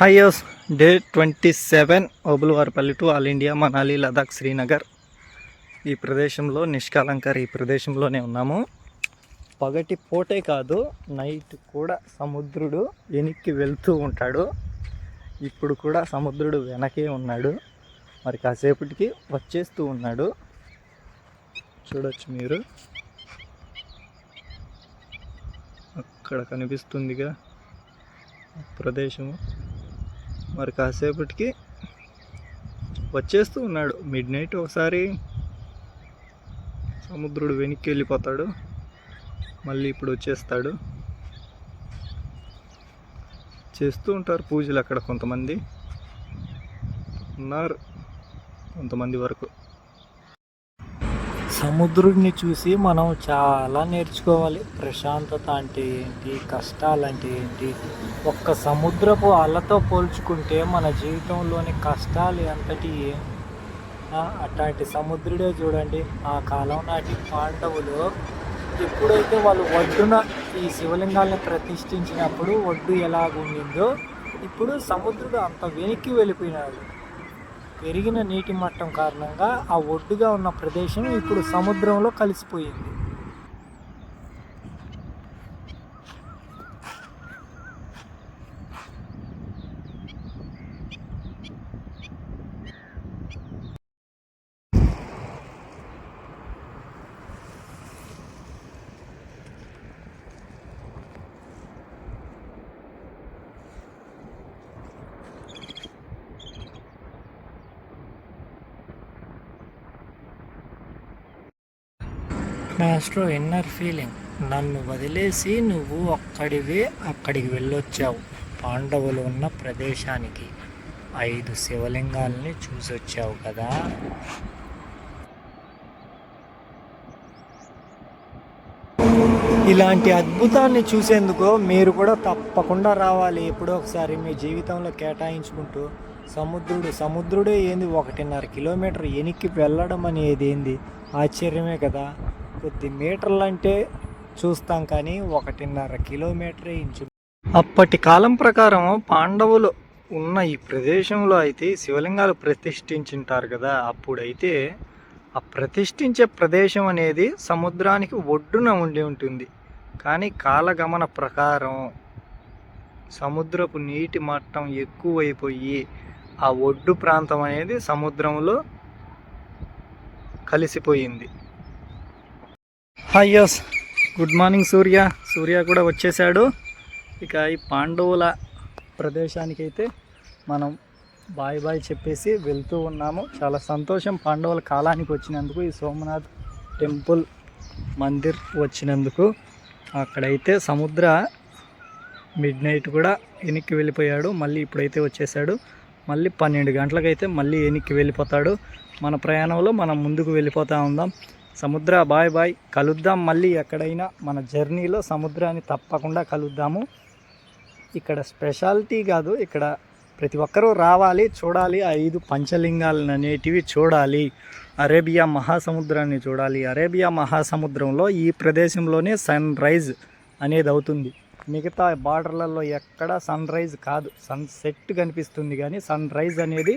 Hi yes day twenty seven Obulavaripalli to all India Manali Ladakh Srinagar. ఈ ప్రదేశంలో నిష్కాలంకర్ ఈ ప్రదేశంలోనే ఉన్నాము. పగటి పూటే కాదు నైట్ కూడా సముద్రుడు వెనక్కి వెళ్తూ ఉంటాడు. ఇప్పుడు కూడా సముద్రుడు వెనకే ఉన్నాడు. మరి కాసేపటికి వచ్చేస్తూ ఉన్నాడు. చూడొచ్చు మీరు. అక్కడ కనిపిస్తుందిగా ప్రదేశము. మరి కాసేపటికి వచ్చేస్తూ ఉన్నాడు. మిడ్ నైట్ ఒకసారి సముద్రుడు వెనక్కి వెళ్ళిపోతాడు. మళ్ళీ ఇప్పుడు వచ్చేస్తాడు. చేస్తూ ఉంటారు పూజలు అక్కడ కొంతమంది. ఉన్నారు కొంతమంది వరకు. సముద్రుడిని చూసి మనం చాలా నేర్చుకోవాలి. ప్రశాంతత అంటే ఏంటి? కష్టాలు అంటే ఏంటి? ఒక్క సముద్రపు అలతో పోల్చుకుంటే మన జీవితంలోని కష్టాలు ఎంతటి అట్లాంటి సముద్రుడే చూడండి. ఆ కాలం నాటి పాండవులు ఎప్పుడైతే వాళ్ళు ఒడ్డున ఈ శివలింగాల్ని ప్రతిష్ఠించినప్పుడు ఒడ్డు ఎలాగుండిందో ఇప్పుడు సముద్రుడు అంత వెనక్కి వెళ్ళిపోయినాడు. పెరిగిన నీటి మట్టం కారణంగా ఆ ఒడ్డుగా ఉన్న ప్రదేశం ఇప్పుడు సముద్రంలో కలిసిపోయింది. మాస్ట్రో ఇన్నర్ ఫీలింగ్ నన్ను వదిలేసి నువ్వు ఒక్కడివే అక్కడికి వెళ్ళొచ్చావు. పాండవులు ఉన్న ప్రదేశానికి. ఐదు శివలింగాల్ని చూసొచ్చావు కదా? ఇలాంటి అద్భుతాన్ని చూసేందుకు మీరు కూడా తప్పకుండా రావాలి. ఎప్పుడో ఒకసారి మీ జీవితంలో కేటాయించుకుంటూ సముద్రుడు సముద్రుడే ఏంది? ఒకటిన్నర కిలోమీటర్ వెనక్కి వెళ్ళడం అనేది ఏంది? ఆశ్చర్యమే కదా? కొద్ది మీటర్లు అంటే చూస్తాం కానీ ఒకటిన్నర కిలోమీటరే ఇంచు. అప్పటి కాలం ప్రకారం పాండవులు ఉన్న ఈ ప్రదేశంలో అయితే శివలింగాలు ప్రతిష్ఠించింటారు కదా. అప్పుడైతే ఆ ప్రతిష్ఠించే ప్రదేశం అనేది సముద్రానికి ఒడ్డున ఉండి ఉంటుంది. కానీ కాలగమన ప్రకారం సముద్రపు నీటి మట్టం ఎక్కువైపోయి ఆ ఒడ్డు ప్రాంతం అనేది సముద్రంలో కలిసిపోయింది. Hi yes good morning Surya Surya కూడా వచ్చేసాడు ఇక ఈ పాండవుల ప్రదేశానికి అయితే మనం బాయ్ బాయ్ చెప్పేసి వెళ్తూ ఉన్నాము. చాలా సంతోషం పాండవుల కాలానికి వచ్చినందుకు ఈ సోమనాథ్ టెంపుల్ మందిర్ వచ్చినందుకు. అక్కడైతే సముద్ర మిడ్ నైట్ కూడా వెనక్కి వెళ్ళిపోయాడు. మళ్ళీ ఇప్పుడైతే వచ్చేసాడు మళ్ళీ పన్నెండు గంటలకైతే మళ్ళీ వెనక్కి వెళ్ళిపోతాడు. మన ప్రయాణంలో మనం ముందుకు వెళ్ళిపోతూ ఉందాం. సముద్ర బాయ్ బాయ్. కలుద్దాం మళ్ళీ ఎక్కడైనా మన జర్నీలో సముద్రాన్ని తప్పకుండా కలుద్దాము. ఇక్కడ స్పెషాలిటీ కాదు ఇక్కడ ప్రతి ఒక్కరూ రావాలి చూడాలి. ఆ ఐదు పంచలింగాలను అనేటివి చూడాలి. అరేబియా మహాసముద్రాన్ని చూడాలి. అరేబియా మహాసముద్రంలో ఈ ప్రదేశంలోనే సన్ రైజ్ అనేది అవుతుంది. మిగతా బార్డర్లలో ఎక్కడ సన్ రైజ్ కాదు. సన్ సెట్ కనిపిస్తుంది కానీ సన్ రైజ్ అనేది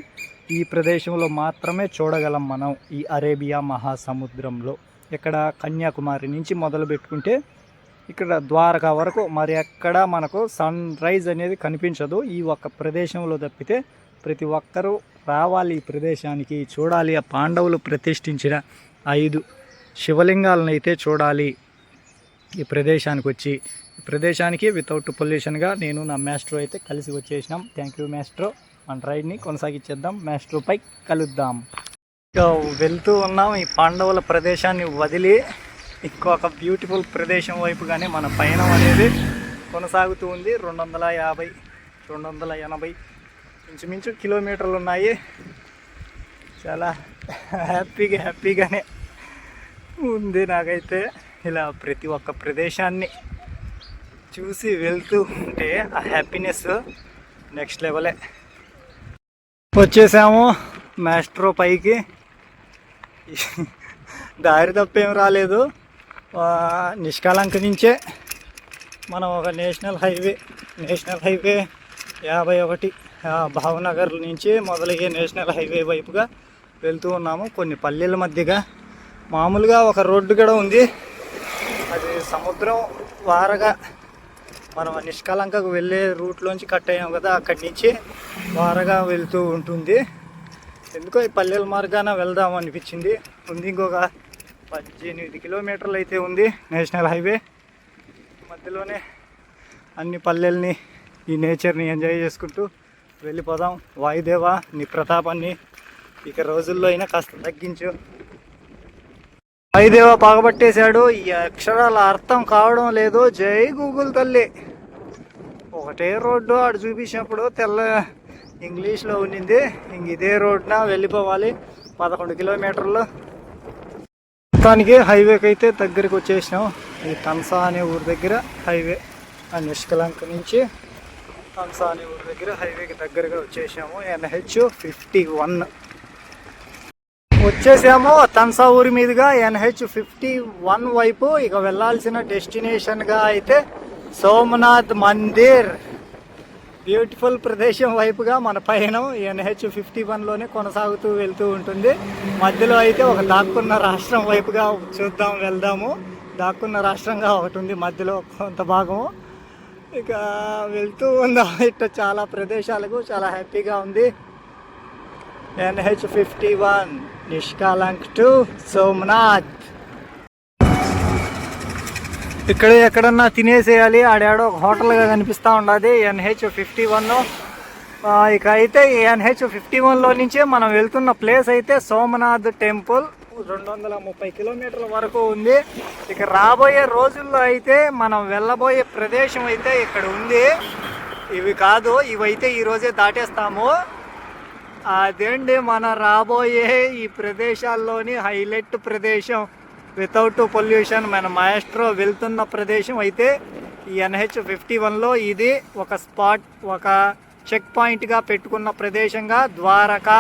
ఈ ప్రదేశంలో మాత్రమే చూడగలం మనం ఈ అరేబియా మహాసముద్రంలో. ఇక్కడ కన్యాకుమారి నుంచి మొదలు పెట్టుకుంటే ఇక్కడ ద్వారకా వరకు మరి ఎక్కడ మనకు సన్ రైజ్ అనేది కనిపించదు. ఈ ఒక్క ప్రదేశంలో తప్పితే ప్రతి ఒక్కరూ రావాలి ఈ ప్రదేశానికి. చూడాలి ఆ పాండవులు ప్రతిష్ఠించిన ఐదు శివలింగాలను అయితే చూడాలి. ఈ ప్రదేశానికి వచ్చి ఈ ప్రదేశానికి వితౌట్ పొల్యూషన్గా నేను నా మ్యాస్ట్రో అయితే కలిసి వచ్చేసినాం. థ్యాంక్ యూ మ్యాస్ట్రో మన రైడ్ని కొనసాగించేద్దాం. మ్యాస్ట్రోపై కలుద్దాం. ఇక వెళ్తూ ఉన్నాం ఈ పాండవుల ప్రదేశాన్ని వదిలి ఇంకొక బ్యూటిఫుల్ ప్రదేశం వైపుగానే మన పయనం అనేది కొనసాగుతూ ఉంది. రెండు వందల యాభై రెండు వందల ఎనభై ఇంచుమించు కిలోమీటర్లు ఉన్నాయి. చాలా హ్యాపీగా హ్యాపీగానే ఉంది నాకైతే. ఇలా ప్రతి ఒక్క ప్రదేశాన్ని చూసి వెళ్తూ ఉంటే ఆ హ్యాపీనెస్ నెక్స్ట్ లెవెలే వచ్చేసాము. మాస్ట్రో పైకి. దారి తప్పేం రాలేదు. నిష్కాలంక నుంచే మనం ఒక నేషనల్ హైవే నేషనల్ హైవే యాభై ఒకటి భావనగర్ నుంచి మొదలయ్యే నేషనల్ హైవే వైపుగా వెళ్తూ ఉన్నాము. కొన్ని పల్లెల మధ్యగా. మామూలుగా ఒక రోడ్డు కూడా ఉంది. అది సముద్రం వారగా మనం నిష్కలంకకు వెళ్ళే రూట్లోంచి కట్ అయ్యాం కదా అక్కడి నుంచి వారగా వెళ్తూ ఉంటుంది. ఎందుకో ఈ పల్లెల మార్గాన వెళ్దాం అనిపించింది. ఉంది ఇంకొక పద్దెనిమిది కిలోమీటర్లు అయితే ఉంది నేషనల్ హైవే. మధ్యలోనే అన్ని పల్లెల్ని ఈ నేచర్ని ఎంజాయ్ చేసుకుంటూ వెళ్ళిపోదాం. వాయుదేవా నీ ప్రతాపాన్ని ఇక రోజుల్లో అయినా కాస్త తగ్గించు. వాయుదేవ పగబట్టేశాడు. ఈ అక్షరాల అర్థం కావడం లేదు. జై గూగుల్ తల్లి. ఒకటే రోడ్డు ఆడు చూపించినప్పుడు తెల్ల ఇంగ్లీష్లో ఉండింది ఇంక ఇదే రోడ్న వెళ్ళిపోవాలి పదకొండు కిలోమీటర్లు. మొత్తానికి హైవేకి అయితే దగ్గరికి వచ్చేసినాం. ఈ తన్సా అనే ఊరి దగ్గర హైవే ఆ నిష్కలంక నుంచి తన్సా అనే ఊరి దగ్గర హైవేకి దగ్గరగా వచ్చేసాము ఎన్హెచ్ ఫిఫ్టీ వన్. వచ్చేసాము తన్సా ఊరి మీదుగా ఎన్హెచ్ ఫిఫ్టీ వన్ వైపు ఇక వెళ్ళాల్సిన డెస్టినేషన్గా అయితే సోమనాథ్ మందిర్. బ్యూటిఫుల్ ప్రదేశం వైపుగా మన పయనం ఎన్హెచ్ ఫిఫ్టీ వన్లోనే కొనసాగుతూ వెళ్తూ ఉంటుంది. మధ్యలో అయితే ఒక దాక్కున్న రాష్ట్రం వైపుగా చూద్దాం వెళ్దాము. దాక్కున్న రాష్ట్రంగా ఒకటి ఉంది మధ్యలో కొంత భాగము. ఇక వెళ్తూ ఉందాం. ఇట్లా చాలా ప్రదేశాలకు చాలా హ్యాపీగా ఉంది. NH fifty one Nishkalank to Somnath ఇక్కడ ఎక్కడన్నా తినేసేయాలి ఆడాడో ఒక హోటల్గా కనిపిస్తూ ఉండదు ఎన్హెచ్ ఫిఫ్టీ వన్ ఇక అయితే ఈ ఎన్హెచ్ ఫిఫ్టీ వన్లో నుంచే మనం వెళ్తున్న ప్లేస్ అయితే సోమనాథ్ టెంపుల్. రెండు వందల ముప్పై కిలోమీటర్ల వరకు ఉంది. ఇక రాబోయే రోజుల్లో అయితే మనం వెళ్ళబోయే ప్రదేశం అయితే ఇక్కడ ఉంది. ఇవి కాదు ఇవైతే ఈరోజే దాటేస్తాము. అదేండి మన రాబోయే ఈ ప్రదేశాల్లోని హైలైట్ ప్రదేశం. వితౌట్ పొల్యూషన్ మన మహేస్ట్రో వెళ్తున్న ప్రదేశం అయితే ఈ ఎన్హెచ్ ఫిఫ్టీ వన్లో ఇది ఒక స్పాట్ ఒక చెక్ పాయింట్గా పెట్టుకున్న ప్రదేశంగా ద్వారకా.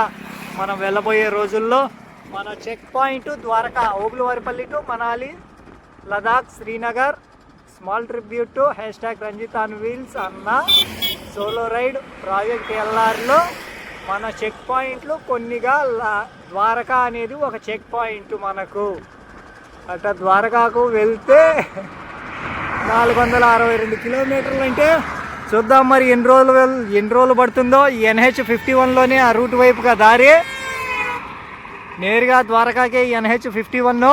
మనం వెళ్ళబోయే రోజుల్లో మన check point Dwarka Obulavaripalli to Manali Ladakh Srinagar small tribute to hash tag Ranjith on wheels అన్న సోలో రైడ్ ప్రాజెక్ట్ ఎల్ఆర్లో మన చెక్ పాయింట్లు కొన్నిగా లా- ద్వారకా అనేది ఒక చెక్ పాయింట్ మనకు. అట్లా ద్వారకాకు వెళ్తే నాలుగు వందల అరవై రెండు కిలోమీటర్లు అంటే చూద్దాం మరి ఎన్ని రోజులు ఎన్ని రోజులు పడుతుందో ఎన్హెచ్ ఫిఫ్టీ వన్లోనే ఆ రూట్ వైపుగా దారి. నేరుగా ద్వారకాకే ఎన్హెచ్ ఫిఫ్టీ వన్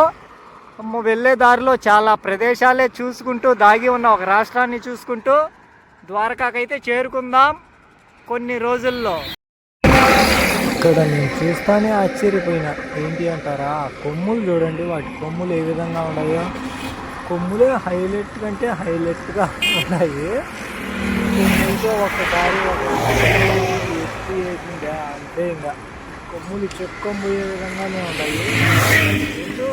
వెళ్ళే దారిలో చాలా ప్రదేశాలే చూసుకుంటూ దాగి ఉన్న ఒక రాష్ట్రాన్ని చూసుకుంటూ ద్వారకాకైతే చేరుకుందాం కొన్ని రోజుల్లో. ఇక్కడ నేను చూస్తానే ఆశ్చర్యపోయినా. ఏంటి అంటారా? ఆ కొమ్ములు చూడండి. వాటి కొమ్ములు ఏ విధంగా ఉన్నాయో. కొమ్ములే హైలైట్ కంటే హైలైట్గా ఉన్నాయి. కొమ్ములతో ఒకసారి ఒక ఎత్తి వేసిందా అంతే ఇంకా కొమ్ములు చెక్కొమ్ముయే విధంగానే ఉన్నాయి. ఏంటో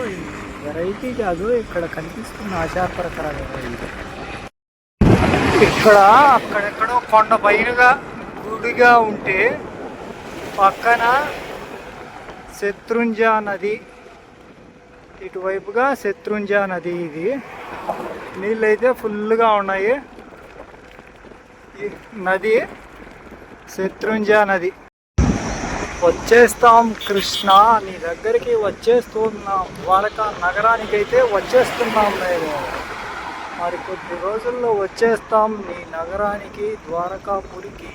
వెరైటీ కాదు. ఇక్కడ కనిపిస్తున్న ఆచార ప్రకారం ఇక్కడ అక్కడెక్కడో కొండ పైనగా గుడిగా ఉంటే పక్కన శత్రుంజ నది. ఇటువైపుగా శత్రుంజ నది ఇది. నీళ్ళు అయితే ఫుల్గా ఉన్నాయి నది శత్రుంజ నది. వచ్చేస్తాం కృష్ణ. నీ దగ్గరికి వచ్చేస్తున్నాం. ద్వారకా నగరానికి అయితే వచ్చేస్తున్నాం మేము. మరి కొద్ది రోజుల్లో వచ్చేస్తాం నీ నగరానికి ద్వారకాపురికి.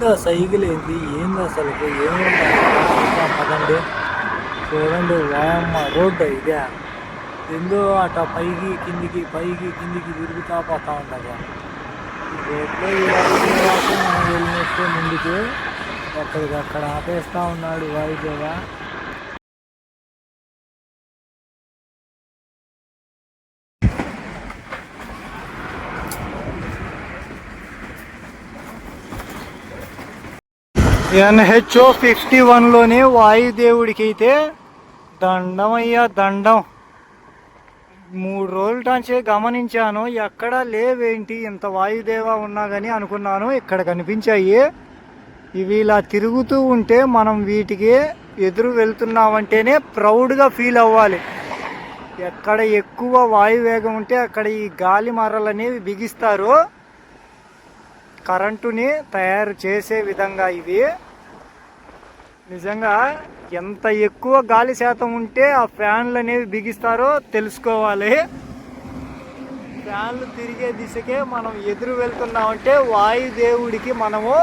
ఏందో సైకిల్ ఏంది అసలు ఏముంది పదండి. చూడండి వ్యాయామ రోడ్డు ఇదే. ఎందో అట పైకి కిందికి పైకి కిందికి తిరుగుతా పోతా ఉండగా రోడ్లో మనం వెళ్ళినట్టు ముందుకు. అక్కడికి అక్కడ ఆపేస్తా ఉన్నాడు వాయుదేవ. ఎన్హెచ్ఓ ఫిఫ్టీ వన్లోనే వాయుదేవుడికి అయితే దండం. అయ్యా దండం మూడు రోజుల నుంచి గమనించాను ఎక్కడ లేవేంటి ఇంత వాయుదేవ ఉన్నా కానీ అనుకున్నాను ఇక్కడ కనిపించాయి. ఇవి ఇలా తిరుగుతూ ఉంటే మనం వీటికి ఎదురు వెళ్తున్నామంటేనే ప్రౌడ్గా ఫీల్ అవ్వాలి. ఎక్కడ ఎక్కువ వాయువేగం ఉంటే అక్కడ ఈ గాలి మరలు అనేవి బిగిస్తారు కరెంటుని తయారు చేసే విధంగా ఇవి. నిజంగా ఎంత ఎక్కువ గాలి శాతం ఉంటే ఆ ఫ్యాన్లు అనేవి బిగిస్తారో తెలుసుకోవాలి. ఫ్యాన్లు తిరిగే దిశకే మనం ఎదురు వెళ్తున్నామంటే వాయుదేవుడికి మనము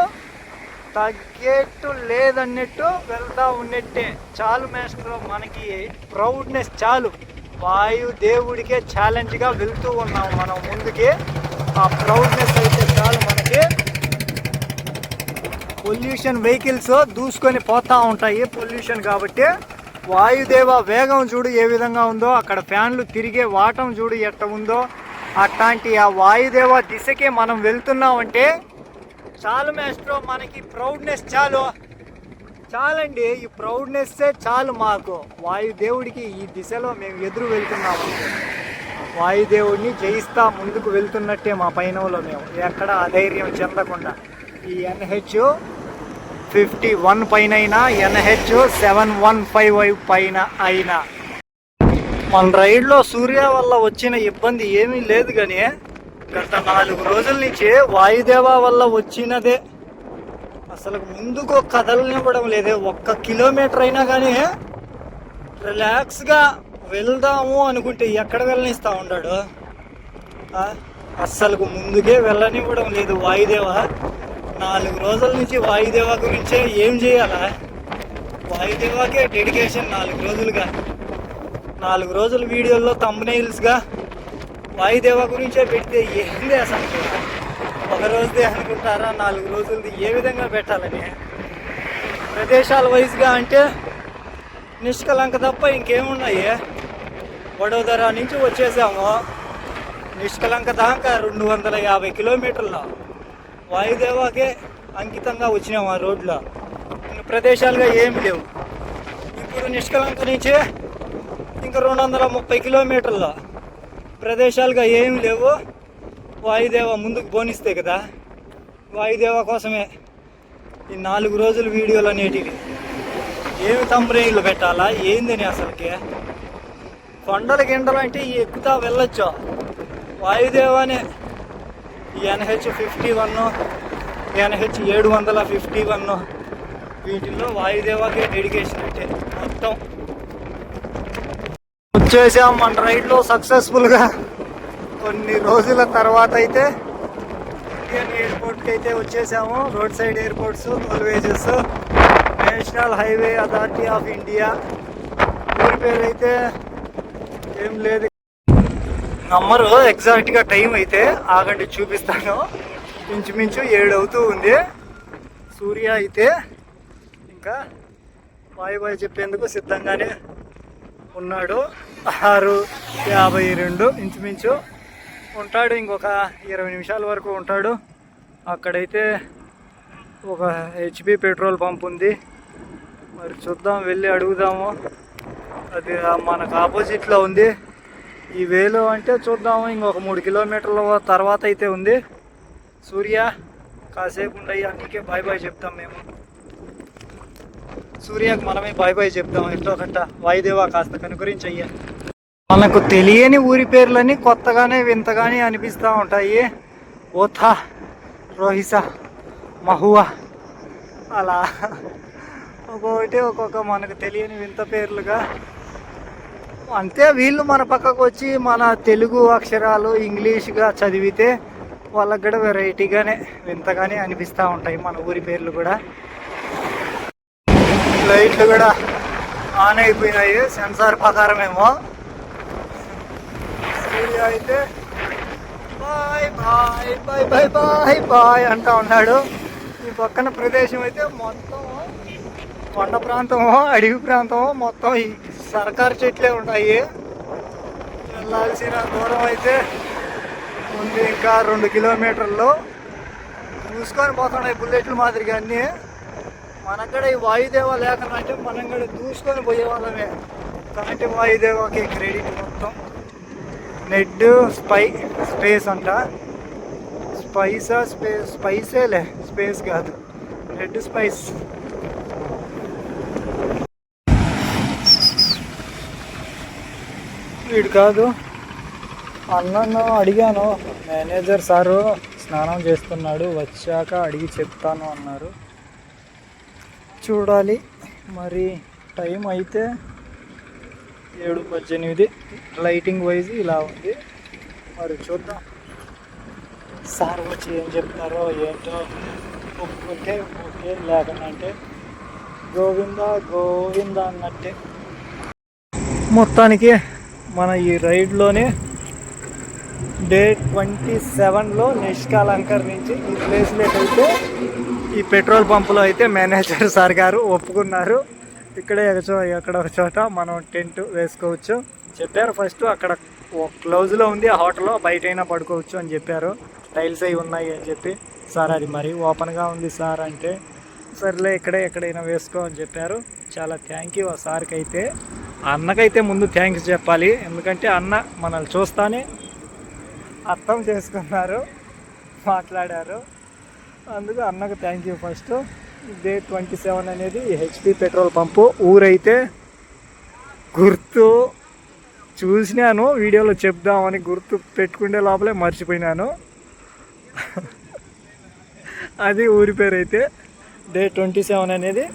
తగ్గేట్టు లేదన్నట్టు వెళ్తా ఉన్నట్టే. చాలు మేస్టర్ మనకి ప్రౌడ్నెస్ చాలు. వాయు దేవుడికే ఛాలెంజ్గా వెళ్తూ ఉన్నాం మనం ముందుకి. ఆ ప్రౌడ్నెస్ అయితే చాలు మనకి పొల్యూషన్ వెహికల్స్ దూసుకొని పోతా ఉంటాయి. పొల్యూషన్ కాబట్టి వాయుదేవ వేగం చూడు ఏ విధంగా ఉందో అక్కడ ఫ్యాన్లు తిరిగే వాటం చూడు ఎట్ట ఉందో. అట్లాంటి ఆ వాయుదేవ దిశకే మనం వెళ్తున్నామంటే చాలు మేస్ట్రో మనకి ప్రౌడ్నెస్ చాలు. చాలండి ఈ ప్రౌడ్నెస్సే చాలు మాకు. వాయుదేవుడికి ఈ దిశలో మేము ఎదురు వెళ్తున్నాము. వాయుదేవుడిని జయిస్తా ముందుకు వెళ్తున్నట్టే మా పైనంలో మేము. ఎక్కడ అధైర్యం చెందకుండా. ఈ ఎన్హెచ్ ఫిఫ్టీ వన్ పైన అయినా ఎన్హెచ్ సెవెన్ వన్ ఫైవ్ పైన అయినా. మన రైడ్లో సూర్య వల్ల వచ్చిన ఇబ్బంది ఏమీ లేదు కానీ గత నాలుగు రోజుల నుంచి వాయుదేవ వల్ల వచ్చినదే. అసలు ముందుకు కదలనివ్వడం లేదే. ఒక్క కిలోమీటర్ అయినా కానీ రిలాక్స్గా వెళ్దాము అనుకుంటే ఎక్కడ వెళ్ళనిస్తా ఉన్నాడు అస్సలు ముందుకే వెళ్ళనివ్వడం లేదు వాయుదేవ. నాలుగు రోజుల నుంచి వాయుదేవ గురించే ఏం చేయాలా? వాయుదేవాకే డెడికేషన్ నాలుగు రోజులుగా. నాలుగు రోజుల వీడియోల్లో గా వాయుదేవ గురించే పెడితే ఏంది అసలు ఒక రోజుదే అనుకుంటారా నాలుగు రోజులది ఏ విధంగా పెట్టాలని? ప్రదేశాల వైజ్గా అంటే నిష్కలంక తప్ప ఇంకేమున్నాయి? వడోదర నుంచి వచ్చేసాము. నిష్కలంక దాకా రెండు వందల యాభై కిలోమీటర్లు. వాయుదేవాకే అంకితంగా వచ్చినాము ఆ రోడ్లో. ఇంక ప్రదేశాలుగా ఏమి లేవు. ఇప్పుడు నిష్కలంక నుంచి ఇంకా రెండు వందల ముప్పై కిలోమీటర్ల ప్రదేశాలుగా ఏమి లేవు. వాయుదేవ ముందుకు పోనిస్తే కదా వాయుదేవ కోసమే ఈ నాలుగు రోజుల వీడియోలు అనేటివి. ఏమి తంబ్రేయిలు పెట్టాలా ఏందని అసలుకి? కొండల గిండలు అంటే ఎక్కుతా వెళ్ళొచ్చు. వాయుదేవానే ఎన్హెచ్ ఫిఫ్టీ వన్ ఎన్హెచ్ ఏడు వందల ఫిఫ్టీ వన్. వీటిల్లో వాయుదేవాకే డెడికేషన్ అంటే మొత్తం. వచ్చేసాం మన రైడ్లో సక్సెస్ఫుల్గా. కొన్ని రోజుల తర్వాత అయితే ఇండియన్ ఎయిర్పోర్ట్కి అయితే వచ్చేసాము. Road side airports tollways national highway authority of India. ఊరి పేరు అయితే ఏం లేదు నమ్మరు. ఎగ్జాక్ట్గా టైం అయితే ఆగండి చూపిస్తాను. ఇంచుమించు ఏడు అవుతూ ఉంది. సూర్య అయితే ఇంకా బాయ్ బాయ్ చెప్పేందుకు సిద్ధంగానే ఉన్నాడు. ఆరు యాభై రెండు ఇంచుమించు. ఉంటాడు ఇంకొక ఇరవై నిమిషాల వరకు ఉంటాడు. అక్కడైతే ఒక హెచ్పి పెట్రోల్ పంప్ ఉంది. మరి చూద్దాం వెళ్ళి అడుగుదాము. అది మనకు ఆపోజిట్లో ఉంది. ఈ వేలు అంటే చూద్దాము ఇంకొక మూడు కిలోమీటర్ల తర్వాత అయితే ఉంది. సూర్య కాసేపు ఉండయి అందుకే బాయ్ బాయ్ చెప్తాం మేము. సూర్యకు మనమే బాయ్ బాయ్ చెప్తాం ఎంతో గంట. వాయుదేవా కాస్త కనుకరించయ్యా. మనకు తెలియని ఊరి పేర్లని కొత్తగానే వింతగానే అనిపిస్తూ ఉంటాయి. ఓథా రోహిసా మహువా అలా. ఒక్కొక్కటి ఒక్కొక్క మనకు తెలియని వింత పేర్లుగా అంతే వీళ్ళు మన పక్కకు వచ్చి మన తెలుగు అక్షరాలు ఇంగ్లీష్గా చదివితే వాళ్ళకి కూడా వెరైటీగానే వింతగానే అనిపిస్తూ ఉంటాయి మన ఊరి పేర్లు కూడా. లైట్లు కూడా ఆన్ అయిపోయినాయి సెన్సార్ ప్రకారమేమో అయితే boy boy boy boy boy boy అంటా ఉన్నాడు. ఈ పక్కన ప్రదేశం అయితే మొత్తం కొండ ప్రాంతము అడవి ప్రాంతము మొత్తం ఈ సర్కారు చెట్లే ఉన్నాయి. వెళ్ళాల్సిన దూరం అయితే ఉంది ఇంకా రెండు కిలోమీటర్లు. చూసుకొని పోతున్నాయి బుల్లెట్లు మాదిరిగా అన్నీ. మనక్కడ ఈ వాయుదేవ లేకనంటే మనం కూడా చూసుకొని పోయేవాళ్ళమే. కాబట్టి వాయుదేవకి క్రెడిట్ మొత్తం. నెడ్ స్పై స్పేస్ అంట. స్పైసా స్పేస్ స్పైసేలే. స్పేస్ కాదు. Red spice. వీడు కాదు. అన్నను అడిగాను మేనేజర్ సారు స్నానం చేస్తున్నాడు వచ్చాక అడిగి చెప్తాను అన్నారు. చూడాలి మరి టైం అయితే ఏడు పద్దెనిమిది. లైటింగ్ వైజ్ ఇలా ఉంది. మరి చూద్దాం. సార్ వచ్చి ఏం చెప్తారో ఏంటో ఒప్పుకుంటే ఓకే లేకుంటే గోవింద గోవింద అన్నట్టే. మొత్తానికి మన ఈ రైడ్లోనే డే ట్వంటీ సెవెన్లో నిష్కాలంకర్ నుంచి ఈ ప్లేస్లోకి అయితే ఈ పెట్రోల్ పంపులో అయితే మేనేజర్ సార్ గారు ఒప్పుకున్నారు. ఇక్కడే ఎగచో ఎక్కడ ఒక చోట మనం టెంట్ వేసుకోవచ్చు చెప్పారు. ఫస్ట్ అక్కడ క్లోజ్లో ఉంది ఆ హోటల్లో బయట అయినా పడుకోవచ్చు అని చెప్పారు. టైల్స్ అవి ఉన్నాయి అని చెప్పి. సార్ అది మరి ఓపెన్గా ఉంది సార్ అంటే సర్లే ఇక్కడే ఎక్కడైనా వేసుకో అని చెప్పారు. చాలా థ్యాంక్ యూ ఆ సార్కి అయితే అన్నకైతే ముందు థ్యాంక్స్ చెప్పాలి. ఎందుకంటే అన్న మనల్ని చూస్తానే అర్థం చేసుకున్నారు మాట్లాడారు. అందుకు అన్నకు thank you first day twenty seven అనేది హెచ్పి పెట్రోల్ పంపు. ఊరైతే గుర్తు చూసినాను వీడియోలో చెప్దామని గుర్తు పెట్టుకునే లోపలే మర్చిపోయినాను. అది ఊరి పేరు అయితే డే ట్వంటీ సెవెన్ అనేది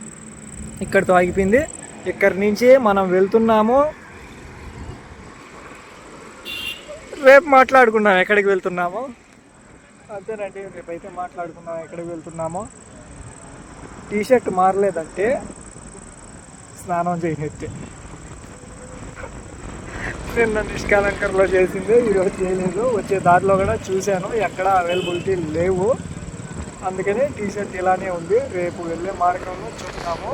ఇక్కడితో ఆగిపోయింది. ఇక్కడి నుంచి మనం వెళ్తున్నాము. రేపు మాట్లాడుకున్నాం ఎక్కడికి వెళ్తున్నామో. అంతేనండి రేపైతే మాట్లాడుకున్నాం ఎక్కడికి వెళ్తున్నామో. టీ షర్ట్ మారలేదంటే స్నానం చేయనట్టే నిన్న నిష్కాలంకర్లో చేసింది ఈరోజు చేయలేదు. వచ్చే దారిలో కూడా చూశాను ఎక్కడ అవైలబిలిటీ లేవు. అందుకని టీ షర్ట్ ఇలానే ఉంది. రేపు వెళ్ళే మార్గంలో చూస్తాము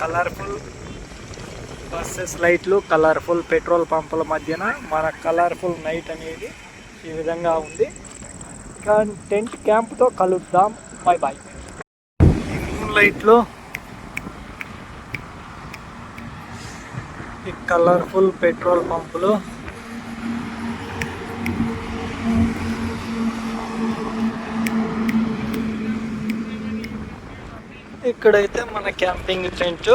కలర్ఫుల్ బస్సెస్ లైట్లు కలర్ఫుల్ పెట్రోల్ పంపుల మధ్యన మన కలర్ఫుల్ నైట్ అనేది ఈ విధంగా ఉంది. కానీ టెంట్ క్యాంప్తో కలుద్దాం. బాయ్ బాయ్ మూన్ లైట్లో ఈ కలర్ఫుల్ పెట్రోల్ పంపులు ఇక్కడైతే మన క్యాంపింగ్ టెంట్.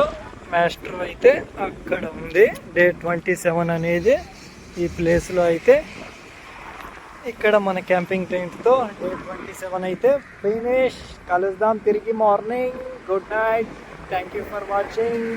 మాస్టర్ అయితే అక్కడ ఉంది. డే ట్వంటీ సెవెన్ అనేది ఈ ప్లేస్లో అయితే. ఇక్కడ మన క్యాంపింగ్ టెంట్తో డే ట్వంటీ సెవెన్ అయితే ఫినిష్. కలుద్దాం తిరిగి morning. Good night. Thank you for watching.